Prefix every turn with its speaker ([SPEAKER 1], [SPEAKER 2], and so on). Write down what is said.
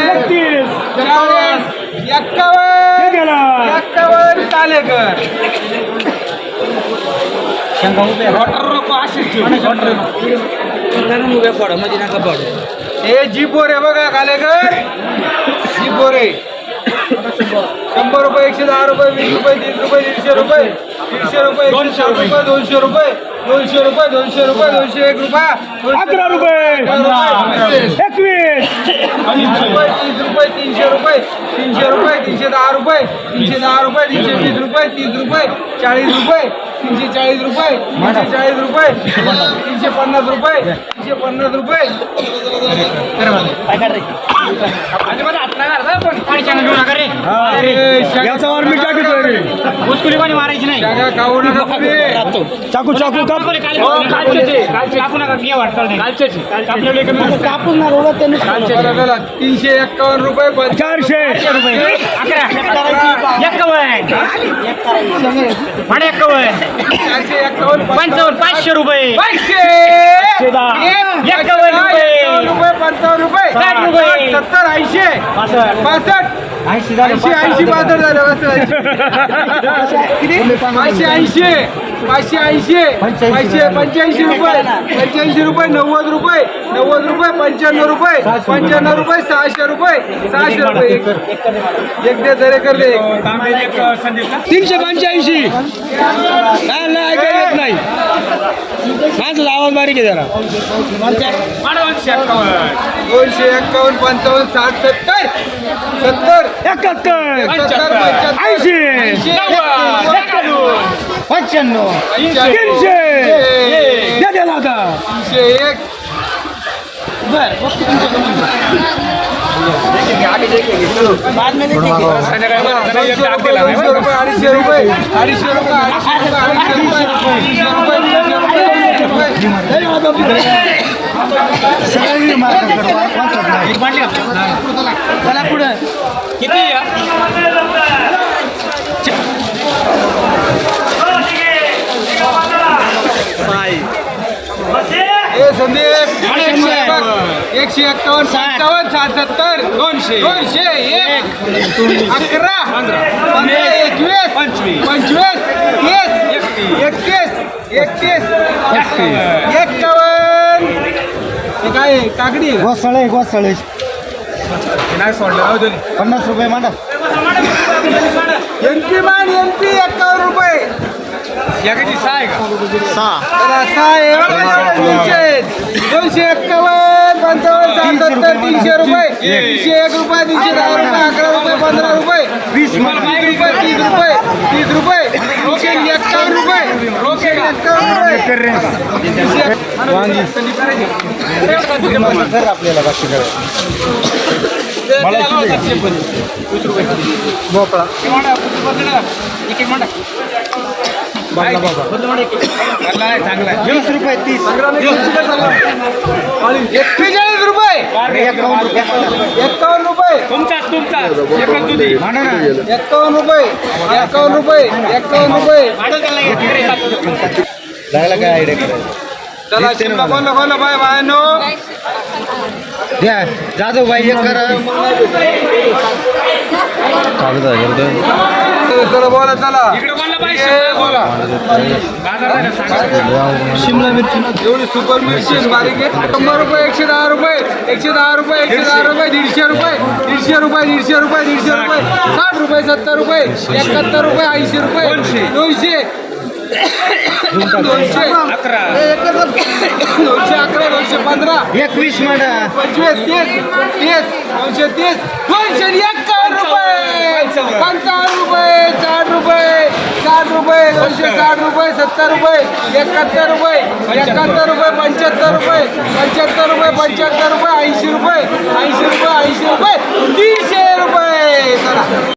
[SPEAKER 1] एकतीस. एक्कावन्न चाले कर म्हणजे नका
[SPEAKER 2] पड.
[SPEAKER 1] हे जीपो रे बघा कालेकर. जीपो रे शंभर रुपये एकशे दहा रुपये वीस रुपये तीस रुपये तीनशे रुपये तीनशे रुपये दोनशे रुपये दोनशे रुपये दोनशे रुपये दोनशे रुपये दोनशे एक रुपया.
[SPEAKER 2] अकरा रुपये. एकवीस.
[SPEAKER 1] रुपये तीनशे रुपये तीनशे रुपये तीनशे दहा रुपये तीनशे दहा रुपये तीनशे वीस रुपये तीस रुपये चाळीस रुपये तीनशे चाळीस रुपये तीनशे चाळीस रुपये तीनशे पन्नास रुपये तीनशे पन्नास रुपये.
[SPEAKER 2] याच्यावर मी टाकतोय रे.
[SPEAKER 3] मुस्कुली कोणी मारायची नाही.
[SPEAKER 1] शागा खाऊ नका तुम्ही.
[SPEAKER 2] चाकू चाकू काप.
[SPEAKER 3] हो, कालचे ते. कालचे. कापू नका घे वाटतं नाही. कापलेले कमी
[SPEAKER 2] कापून ना रोडा त्यांनी
[SPEAKER 1] बरं, चला. तीनशे एक्कावन्न रुपये
[SPEAKER 2] चारशे.
[SPEAKER 3] अकरा. एक्कावन्न. म्हणे एक्कावन्न.
[SPEAKER 1] चारशे एक्कावन्न
[SPEAKER 3] पंचावन्न पाचशे रुपये.
[SPEAKER 1] पाचशे.
[SPEAKER 3] दहा.
[SPEAKER 1] एक-
[SPEAKER 3] एक्कावन्न रुपये.
[SPEAKER 1] एक्कावन्न रुपये पंचावन्न रुपये.
[SPEAKER 3] साठ रुपये.
[SPEAKER 1] सत्तर ऐंशी. पासष्ट.
[SPEAKER 2] ऐंशी
[SPEAKER 1] ऐंशी ऐंशी पासष्ट झालं पासष्ट पाचशे ऐंशी पाचशे ऐंशी. पाचशे पंच्याऐंशी रुपये. पंच्याऐंशी रुपये नव्वद रुपये. नव्वद रुपये पंच्याण्णव रुपये. पंच्याण्णव रुपये सहाशे रुपये. सहाशे रुपये. एक- दे दरेकर दे.
[SPEAKER 2] तीनशे पंच्याऐंशी. येत नाही. माझा आवाज बारीक आहे जरा.
[SPEAKER 1] दोनशे एक्कावन्न पंचावन्न साठ सत्तर. सत्तर.
[SPEAKER 2] एकाहत्तर. ऐंशी, पंच्याण्णव
[SPEAKER 1] ऐंशी,
[SPEAKER 2] तीनशे द्या त्याला आता
[SPEAKER 1] तीनशे एक दोनशे रुपये दोनशे रुपये अडीचशे रुपये अडीचशे रुपये अडीचशे रुपये अडीचशे रुपये तीनशे रुपये तीनशे रुपये तीनशे
[SPEAKER 2] चला पुढे
[SPEAKER 1] हे संदीप एकशे एक- एकशे एक्कावन्न पंचावन्न साठ सत्तर दोनशे. दोनशे एक. अकरा. पंधरा. एकवीस. पंचवीस. पंचवीस. तीस. एकतीस. एकतीस. एक्कावन्न. हे काय? काकडी?
[SPEAKER 2] गोसाळे गोसाळे
[SPEAKER 1] नाही सोडलं. राहू दे.
[SPEAKER 2] पन्नास रुपये मांडा.
[SPEAKER 1] एमपी मान एमपी एक्कावन्न रुपये.
[SPEAKER 2] सहा
[SPEAKER 1] त्याला सहा. आहे, बघा, दोनशे दोनशे एक्कावन्न पंचावन्न सत्तर तीनशे रुपये. तीनशे एक रुपये तीनशे दहा रुपये अकरा रुपये पंधरा रुपये. वीस रुपये तीस रुपये तीस रुपये. एक्कावन्न रुपये. एक्कावन्न रुपये. तीनशे-
[SPEAKER 2] आपल्याला बाकी वीस रुपये तीस.
[SPEAKER 1] एक्केचाळीस रुपये? एक्कावन्न रुपये?
[SPEAKER 3] तुमचाच एकच दुधी.
[SPEAKER 2] ना.
[SPEAKER 1] एक्कावन्न रुपये? एक्कावन्न रुपये? एक्कावन्न रुपये?
[SPEAKER 2] लागला काय आयडिया
[SPEAKER 1] चला शिमला बोला बोला बाय बायनो.
[SPEAKER 2] द्या. जाधव भाई एक करा.
[SPEAKER 1] बोला चला
[SPEAKER 3] इकडे बोलला पाहिजे
[SPEAKER 1] ए, बोला.
[SPEAKER 3] सांगा.
[SPEAKER 1] शिमला मिरची. एवढी सुपर मिरची बारीक आहे. शंभर रुपये एकशे दहा रुपये एकशे दहा रुपये एकशे दहा रुपये दीडशे रुपये दीडशे रुपये दीडशे रुपये दीडशे रुपये साठ रुपये सत्तर रुपये एकाहत्तर रुपये ऐंशी रुपये दोनशे. दोनशे.
[SPEAKER 3] अकरा.
[SPEAKER 1] दोनशे अकरा दोनशे पंधरा.
[SPEAKER 2] एकवीस
[SPEAKER 1] पंचवीस तीस तीस दोनशे तीस दोनशे रुपये पंचावन्न रुपये चार रुपये साठ रुपये दोनशे साठ रुपये सत्तर रुपये एकाहत्तर रुपये एकाहत्तर रुपये पंच्याहत्तर रुपये पंच्याहत्तर रुपये पंच्याहत्तर रुपये ऐंशी रुपये ऐंशी रुपये ऐंशी रुपये तीनशे रुपये. चला.